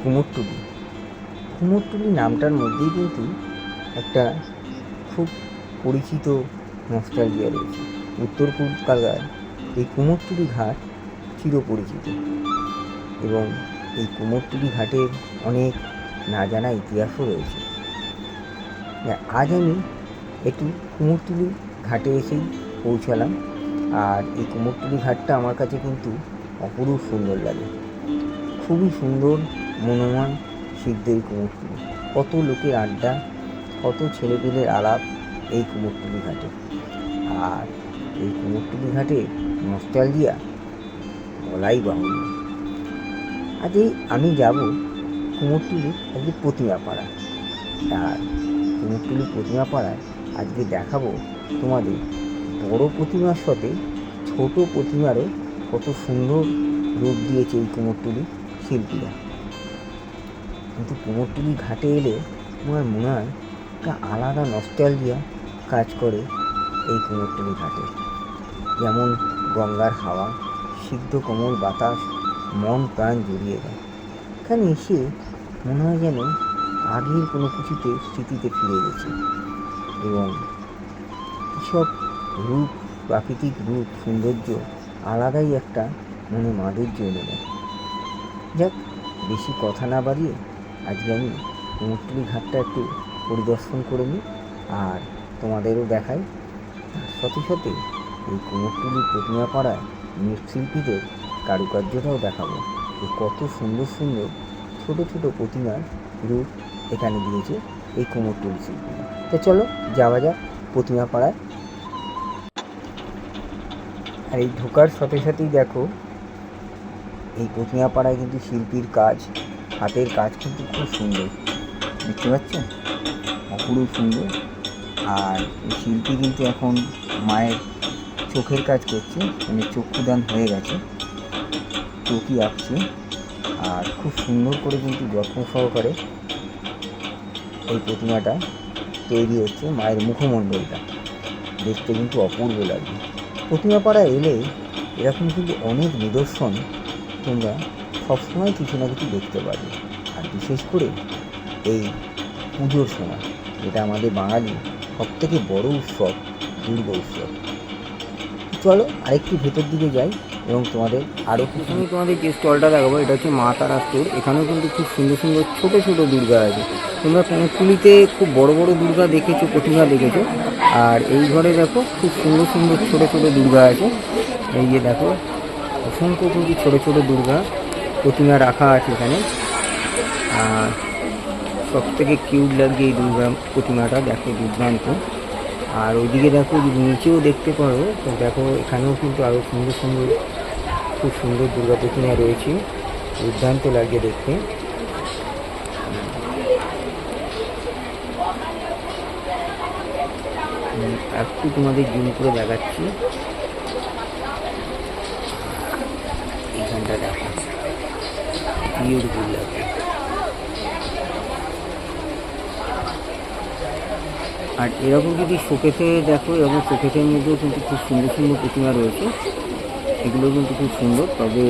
কুমোরটুলি। কুমোরটুলি নামটার মধ্যেই কিন্তু একটা খুব পরিচিত নস্টালজিয়া রয়েছে। উত্তর কলকাতায় এই কুমোরটুলি ঘাট চিরপরিচিত এবং এই কুমোরটুলি ঘাটের অনেক না জানা ইতিহাসও রয়েছে। আজ আমি একটু কুমোরটুলি ঘাটে এসেই পৌঁছালাম আর এই কুমোরটুলি ঘাটটা আমার কাছে কিন্তু অপরূপ সুন্দর লাগে। খুবই সুন্দর মনোমান এই কুমোরটুলি কত লোকের আড্ডা, কত ছেলেপেলের আলাপ এই কুমোরটুলি ঘাটে। আর এই কুমোরটুলি ঘাটে নস্টালজিয়া বলাই বাহুল্য। এই আমি যাব কুমোরটুলি আজকে প্রতিমা পাড়া আর কুমোরটুলি প্রতিমা পাড়ায় আজকে দেখাবো তোমাদের বড় প্রতিমার সাথে ছোট প্রতিমারও কত সুন্দর রূপ দিয়েছে এই কুমোরটুলি শিল্পীরা। কিন্তু কুমোরটুলি ঘাটে এলে আমার মনে হয় একটা আলাদা নস্টালজিয়া কাজ করে এই কুমোরটুলি ঘাটে। যেমন গঙ্গার হাওয়া, সিদ্ধ কোমল বাতাস, মন প্রাণ জড়িয়ে দেয় এখানে এসে মনে হয় যেন আগের কোনো কিছুতে স্মৃতিতে ফিরে গেছে এবং সব রূপ, প্রাকৃতিক রূপ, সৌন্দর্য আলাদাই একটা মনে মাধুর্য এনে দেয়। যাক, বেশি কথা না বাড়িয়ে আজকে আমি কুমোরটুলি ঘাটটা একটু পরিদর্শন করে নিই আর তোমাদেরও দেখাই। তার সাথে সাথে এই কুমোরটুলি প্রতিমা পাড়ায় মৃৎশিল্পীদের কারুকার্যটাও দেখাবো। যে কত সুন্দর সুন্দর ছোট ছোট প্রতিমার রূপ এখানে দিয়েছে এই কুমোরটুলি শিল্পীরা তো চলো, যাওয়া যাক প্রতিমা পাড়ায় আর এই ঢোকার সাথে সাথেই দেখো, এই প্রতিমা পাড়ায় কিন্তু শিল্পীর কাজ হাতের কাজ কিন্তু খুব সুন্দর। দেখতে পাচ্ছেন? অপরূপ সুন্দর। আর এই শিল্পী কিন্তু এখন মায়ের চোখের কাজ করছে মানে চক্ষুদান হয়ে গেছে, চোখই আঁকছে। আর খুব সুন্দর করে কিন্তু যত্ন সহকারে এই প্রতিমাটা তৈরি হচ্ছে মায়ের মুখমণ্ডলটা। দেখতে কিন্তু অপূর্ব লাগবে প্রতিমা পাড়া এলে এরকম কিন্তু অনেক নিদর্শন তোমরা সবসময় কিছু না কিছু দেখতে পারবে আর বিশেষ করে এই পুজোর সময়, যেটা আমাদের বাঙালি সবথেকে বড় উৎসব, দুর্গা উৎসব। চলো আরেকটু ভেতর দিকে যাই এবং তোমাদের আরও আমি তোমাদের যে স্টলটা দেখাবো, এটা হচ্ছে মা তারা স্টোর এখানেও কিন্তু খুব সুন্দর সুন্দর ছোটো ছোটো দুর্গা আছে। তোমরা কুমোরটুলিতে খুব বড় বড় দুর্গা দেখেছ, প্রতিমা দেখেছ? আর এই ঘরে দেখো, খুব সুন্দর সুন্দর ছোটো ছোটো দুর্গা আছে। এই যে দেখো, অসংখ্য কিন্তু ছোটো ছোটো দুর্গা। প্রতিমা রাখা আছে এখানে। আর সব থেকে কিউট লাগছে এই দুর্গা প্রতিমাটা, দেখো দুর্দান্ত। আর ওইদিকে দেখো নিচেও দেখতে পারো, তো দেখো এখানেও কিন্তু আরও সুন্দর সুন্দর, খুব সুন্দর দুর্গা প্রতিমা রয়েছে। দুর্দান্ত লাগছে দেখতে। একটু তোমাদের জুম করে দেখাচ্ছি এখানটা দেখো লাগছে আর এরকম যদি শোকেসে দেখো, এরকম শোকেসের মধ্যেও কিন্তু খুব সুন্দর সুন্দর প্রতিমা রয়েছে। এগুলো কিন্তু খুব সুন্দর, তবে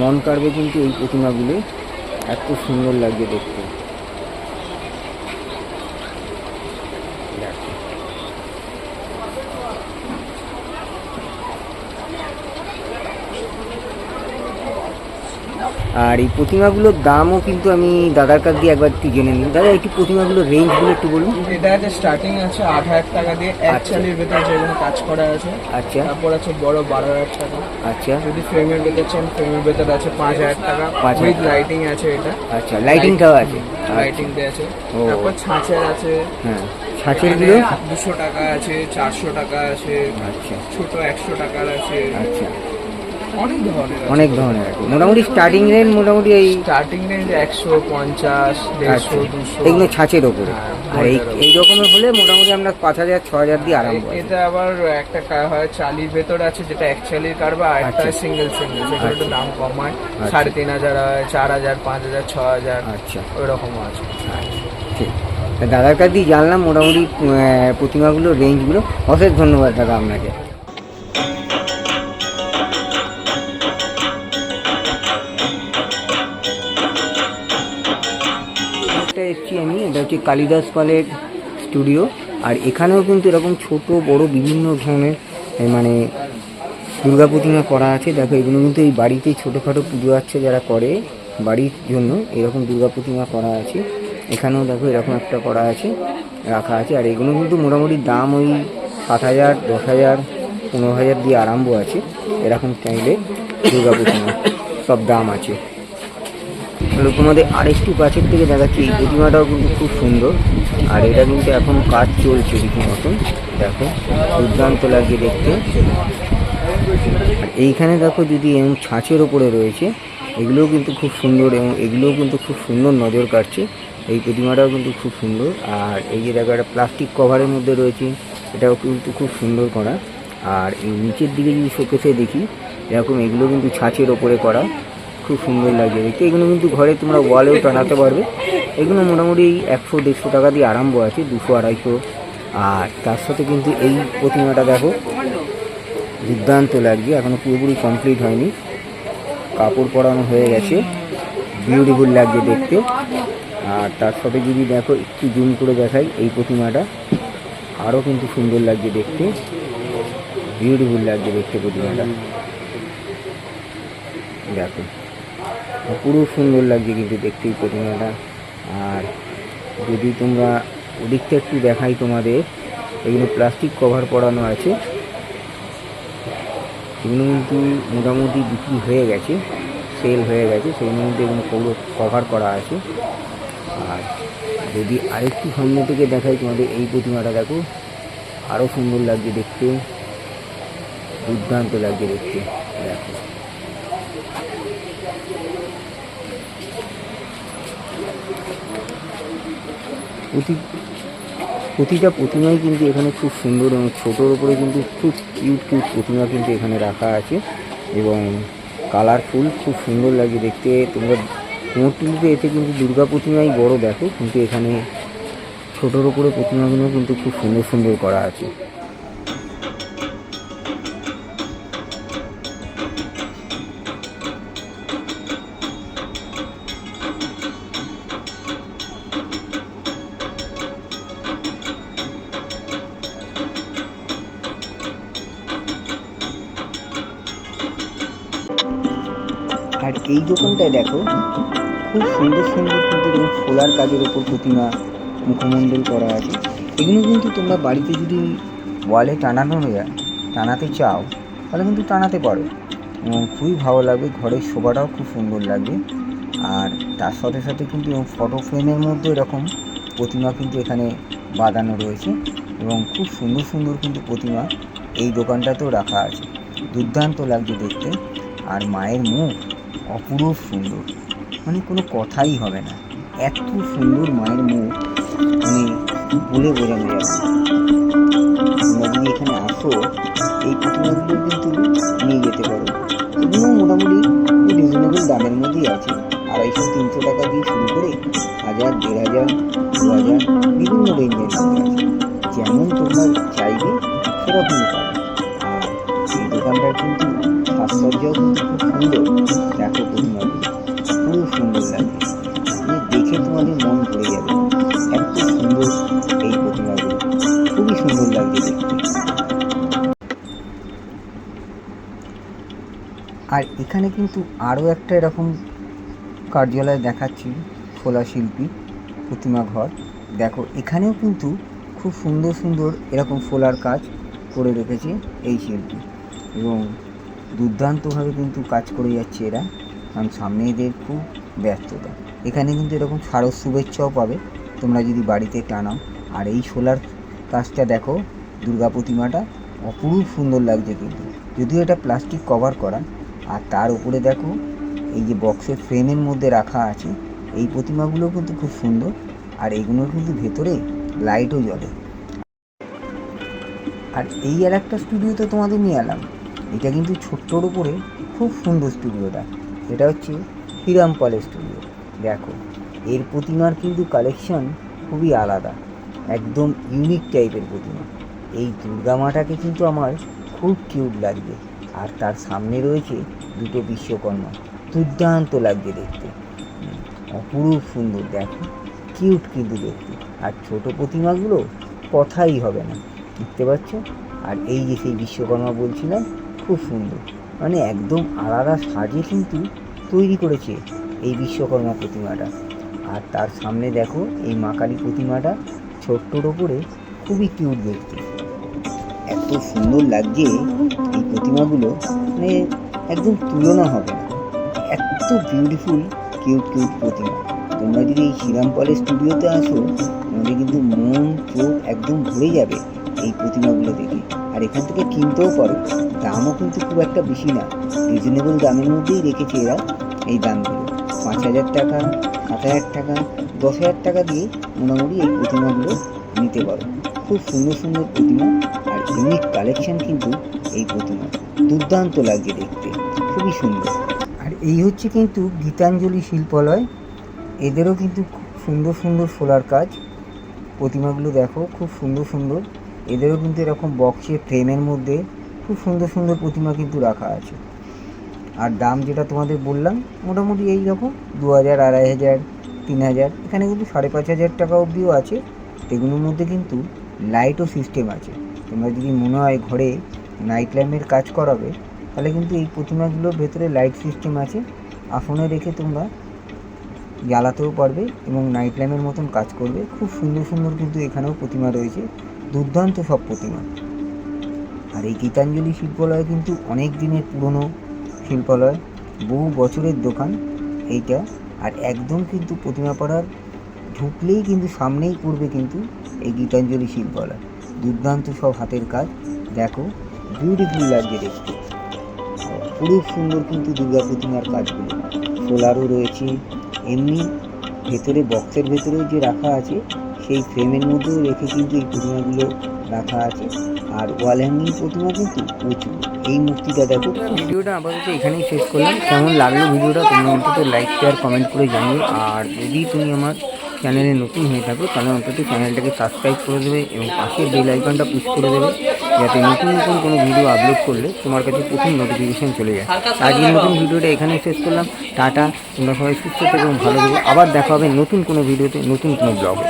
মন কাড়বে কিন্তু এই প্রতিমাগুলো। এত সুন্দর লাগবে দেখতে। আর এই প্রতিমাগুলোর দামও কিন্তু আমি দাদার কাছ দিয়ে একবার একটু জেনে নিই। দাদা একটু প্রতিমাগুলোর রেঞ্জগুলো একটু বলুন। এটা আছে স্টার্টিং আছে আট হাজার টাকা দিয়ে। এক চালের ভেতর যেগুলো কাজ করা আছে আচ্ছা। তারপর আছে বড় বারো হাজার টাকা। আচ্ছা। যদি ফ্রেমের ভেতর চান ফ্রেমের ভেতর আছে পাঁচ হাজার টাকা। পাঁচ হাজার উইথ লাইটিং আছে এটা। আচ্ছা লাইটিংটাও আছে। লাইটিং দিয়ে আছে। তারপর ছাঁচের আছে। হ্যাঁ ছাঁচেরগুলো? দুশো টাকা আছে চারশো টাকা আছে আচ্ছা। ছোট একশো টাকার আছে। আচ্ছা। অনেক ধরনের অনেক ধরনের আছে। মোটামুটি স্টার্টিং রেঞ্জ মোটামুটি এই স্টার্টিং রেঞ্জ একশো পঞ্চাশ দেড়শো আচ্ছা। দুশো। এগুলো ছাঁচের ওপরে। হ্যাঁ, আর এই এই রকমের হলে মোটামুটি আমরা পাঁচ হাজার ছ হাজার দিয়ে আরম্ভ আছে। এটা আবার একটা হয় চালির ভেতর আছে যেটা এক চালির কারবা আর একটা আচ্ছা। সিঙ্গেল সিঙ্গেল সেগুলো একটু দাম কম হয়। আচ্ছা। সাড়ে তিন হাজার হয় চার হাজার পাঁচ হাজার ছ হাজার। আচ্ছা। ওই রকম আছে ঠিক। দাদার কাছ দিয়ে জানলাম মোটামুটি প্রতিমাগুলো রেঞ্জগুলো অশেষ ধন্যবাদ দাদা আপনাকে। হচ্ছে কালিদাস পালের স্টুডিও। আর এখানেও কিন্তু এরকম ছোট, বড় বিভিন্ন ধরনের মানে দুর্গা প্রতিমা করা আছে। দেখো, এগুলো কিন্তু এই বাড়িতেই ছোটোখাটো পুজো আছে যারা করে বাড়ির জন্য, এরকম দুর্গা প্রতিমা করা আছে। এখানেও দেখো এরকম একটা করা আছে, রাখা আছে। আর এগুলো কিন্তু মোটামুটি দাম ওই সাত হাজার, দশ হাজার, পনেরো হাজার দিয়ে আরম্ভ আছে, এরকম চাইলে দুর্গা প্রতিমা। সব দাম আছে। তাহলে তোমাদের আরেকটু কাছের থেকে দেখাচ্ছি, এই প্রতিমাটাও কিন্তু খুব সুন্দর। আর এটা কিন্তু এখন কাজ চলছে রীতিমতন। দেখো, দুর্দান্ত লাগে দেখতে। এইখানে দেখো যদি এরকম ছাঁচের ওপরে রয়েছে, এগুলোও কিন্তু খুব সুন্দর এবং এগুলোও কিন্তু খুব সুন্দর নজর কাটছে। এই প্রতিমাটাও কিন্তু খুব সুন্দর। আর এই যে দেখো, একটা প্লাস্টিক কভারের মধ্যে রয়েছে, এটাও কিন্তু খুব সুন্দর করা। আর এই নিচের দিকে যদি শোকেসে দেখি, এরকম এগুলো কিন্তু ছাঁচের ওপরে করা। খুব সুন্দর লাগছে দেখতে এগুলো কিন্তু ঘরে তোমরা ওয়ালেও টানাতে পারবে। এগুলো মোটামুটি একশো দেড়শো টাকা দিয়ে আরম্ভ আছে, দুশো আড়াইশো। আর তার সাথে কিন্তু এই প্রতিমাটা দেখো, দুর্দান্ত লাগছে। এখনও পুরোপুরি কমপ্লিট হয়নি। কাপড় পরানো হয়ে গেছে। বিউটিফুল লাগছে দেখতে। আর তার সাথে যদি দেখো, একটু জুম করে দেখাই এই প্রতিমাটা। আরও কিন্তু সুন্দর লাগছে দেখতে। বিউটিফুল লাগছে দেখতে প্রতিমাটা। দেখো। পুরো সুন্দর লাগছে কিন্তু দেখতে এই প্রতিমাটা। আর যদি তোমরা ওদিকটা একটু দেখাই তোমাদের, এগুলো প্লাস্টিক কভার পরানো আছে। এগুলো কিন্তু মোটামুটি বিক্রি হয়ে গেছে সেল হয়ে গেছে, সেই মধ্যে এগুলো পুরো কভার করা আছে। আর যদি আরেকটু সামনে থেকে দেখাই তোমাদের এই প্রতিমাটা, দেখো আরও সুন্দর লাগছে দেখতে, দুর্দান্ত লাগছে দেখতে, দেখো। প্রতি, প্রতিটা প্রতিমাই কিন্তু এখানে খুব সুন্দর এবং ছোটোর ওপরে কিন্তু খুব কিউট কিউট প্রতিমা কিন্তু এখানে রাখা আছে এবং কালারফুল খুব সুন্দর লাগে দেখতে। তোমরা কুমোরটুলিতে এতে কিন্তু দুর্গা প্রতিমাই বড় দেখো, কিন্তু এখানে ছোটোর ওপরে প্রতিমাগুলো কিন্তু খুব সুন্দর সুন্দর করা আছে। এই দোকানটায় দেখো, খুব সুন্দর সুন্দর কিন্তু এরকম ফোলার কাজের ওপর প্রতিমা মুখমণ্ডল করা আছে। এগুলো কিন্তু তোমরা বাড়িতে যদি ওয়ালে টানানো যায়, টানাতে চাও, তাহলে কিন্তু টানাতে পারো। এবং খুবই ভালো লাগবে, ঘরের শোভাটাও খুব সুন্দর লাগবে। আর তার সাথে সাথে কিন্তু ফটো ফ্রেমের মধ্যে এরকম প্রতিমা কিন্তু এখানে বাঁধানো রয়েছে। এবং খুব সুন্দর সুন্দর কিন্তু প্রতিমা এই দোকানটাতেও রাখা আছে। দুর্দান্ত লাগছে দেখতে। আর মায়ের মুখ অপূরূপ সুন্দর। মানে কোনো কথাই হবে না। এত সুন্দর মায়ের মুখ। মানে বলে বোঝানো যাবে। যদি এখানে আসো, এই প্রতিমাগুলো কিন্তু নিয়ে যেতে পারো। এগুলো মোটামুটি রিজনেবল দামের মধ্যেই আছে। আড়াইশো, তিনশো টাকা দিয়ে শুরু করে হাজার, দেড় হাজার, দু হাজার বিভিন্ন রেঞ্জের যেমন তোমরা চাইবে, সেরকমই পাবে। আর এই দোকানটার কিন্তু খুব সুন্দর। দেখো প্রতিমাগুলো খুব সুন্দর লাগে দেখে তোমাদের মন ভরে যাবে। এত সুন্দর এই প্রতিমাগুলো। খুবই সুন্দর লাগছে দেখতে। আর এখানে কিন্তু আরও একটা এরকম কার্যালয় দেখাচ্ছি শোলা শিল্পী প্রতিমা ঘর। দেখো, এখানেও কিন্তু খুব সুন্দর সুন্দর এরকম ফোলার কাজ করে রেখেছে এই শিল্পী। এবং দুর্দান্তভাবে কিন্তু কাজ করে যাচ্ছে এরা। কারণ সামনে এদের খুব ব্যস্ততা। এখানে কিন্তু এরকম সারস শুভেচ্ছাও পাবে। তোমরা যদি বাড়িতে টানাও। আর এই সোলার কাজটা দেখো, দুর্গা প্রতিমাটা অপরূপ সুন্দর লাগছে কিন্তু। যদিও এটা প্লাস্টিক কভার করা। আর তার উপরে দেখো, এই যে বক্সের ফ্রেমের মধ্যে রাখা আছে, এই প্রতিমাগুলো কিন্তু খুব সুন্দর। আর এগুলোর কিন্তু ভেতরে লাইটও জ্বলে। আর এই আর একটা স্টুডিওতে তোমাদের নিয়ে এলাম। এটা কিন্তু ছোট্টর উপরে খুব সুন্দর স্টুডিওটা। এটা হচ্ছে হিরাম পালের স্টুডিও দেখো, এর প্রতিমার কিন্তু কালেকশন খুবই আলাদা, একদম ইউনিক টাইপের প্রতিমা। এই দুর্গা মাটাকে কিন্তু আমার খুব কিউট লাগবে। আর তার সামনে রয়েছে দুটো বিশ্বকর্মা, দুর্দান্ত লাগছে দেখতে। অপরূপ সুন্দর, দেখো কিউট কিন্তু দেখতে। আর ছোট প্রতিমাগুলো কথাই হবে না, দেখতে পাচ্ছ? আর এই যে সেই বিশ্বকর্মা বলছিলাম খুব সুন্দর। মানে একদম আলাদা সাজে কিন্তু তৈরি করেছে এই বিশ্বকর্মা প্রতিমাটা। আর তার সামনে দেখো এই মা কালী প্রতিমাটা ছোট্টর ওপরে খুবই কিউট দেখতে। এত সুন্দর লাগছে এই প্রতিমাগুলো মানে একদম তুলনা হবে না। এত বিউটিফুল কিউট কিউট প্রতিমা। তোমরা যদি এই শ্রীরামপালের স্টুডিওতে আসো, তোমাদের কিন্তু মন, চোখ একদম ভরে যাবে। এই প্রতিমাগুলো দেখে। আর এখান থেকে কিনতেও পারো। দামও কিন্তু খুব একটা বেশি না। রিজনেবল দামের মধ্যেই রেখেছে এরা এই দামগুলো। পাঁচ হাজার টাকা, সাত হাজার টাকা, দশ হাজার টাকা দিয়ে মোটামুটি এই প্রতিমাগুলো নিতে পারো। খুব সুন্দর সুন্দর প্রতিমা আর ইউনিক কালেকশন কিন্তু এই প্রতিমা। দুর্দান্ত লাগছে দেখতে। খুবই সুন্দর। আর এই হচ্ছে কিন্তু গীতাঞ্জলি শিল্পালয়। এদেরও কিন্তু খুব সুন্দর সুন্দর সোলার কাজ। প্রতিমাগুলো দেখো, খুব সুন্দর সুন্দর। এদেরও কিন্তু এরকম বক্সে ফ্রেমের মধ্যে খুব সুন্দর সুন্দর প্রতিমা কিন্তু রাখা আছে। আর দাম যেটা তোমাদের বললাম, মোটামুটি এই রকম দু হাজার, আড়াই হাজার, তিন হাজার, এখানে কিন্তু সাড়ে পাঁচ হাজার টাকা অবধিও আছে। এগুলোর মধ্যে কিন্তু লাইটও সিস্টেম আছে। তোমরা যদি মনে হয় ঘরে নাইট ল্যাম্পের কাজ করাবে, তাহলে কিন্তু এই প্রতিমাগুলোর ভেতরে লাইট সিস্টেম আছে। আসনে রেখে তোমরা জ্বালাতেও পারবে এবং নাইট ল্যাম্পের মতন কাজ করবে। খুব সুন্দর সুন্দর কিন্তু এখানেও প্রতিমা রয়েছে। দুর্দান্ত সব প্রতিমা। আর এই গীতাঞ্জলি শিল্পালয় কিন্তু অনেক দিনের পুরনো শিল্পালয়। বহু বছরের দোকান এইটা। আর একদম কিন্তু প্রতিমা পাড়ার ঢুকলেই কিন্তু সামনেই পড়বে কিন্তু এই গীতাঞ্জলি শিল্পালয়। দুর্দান্ত সব হাতের কাজ। দেখো বিউটিফুল লাগছে দেখতে। খুবই সুন্দর কিন্তু দুর্গা প্রতিমার কাজগুলো। সোলারও রয়েছে। এমনি ভেতরে বক্সের ভেতরেও যে রাখা আছে সেই ফ্রেমের মধ্যেও রেখে কিন্তু এই প্রতিমাগুলো রাখা আছে। আর ওয়াল হ্যাঙ্গিং প্রতিমা কিন্তু প্রচুর। এই মূর্তিটা দেখো। ভিডিওটা আপাতত এখানেই শেষ করলাম। কেমন লাগল ভিডিওটা? তোমরা অন্তত লাইক শেয়ার কমেন্ট করে জানিও। আর যদি তুমি আমার চ্যানেলে নতুন হয়ে থাকো, তাহলে অন্তত চ্যানেলটাকে সাবস্ক্রাইব করে দেবে এবং পাশের বেল আইকনটা পুশ করে দেবে, যাতে নতুন নতুন কোনো ভিডিও আপলোড করলে তোমার কাছে প্রথম নোটিফিকেশন চলে যায়। আজকের নতুন ভিডিওটা এখানেই শেষ করলাম। টাটা, তোমরা সবাই সুস্থ থেকো এবং ভালো থেকো। আবার দেখা হবে নতুন কোনো ভিডিওতে নতুন কোনো ব্লগে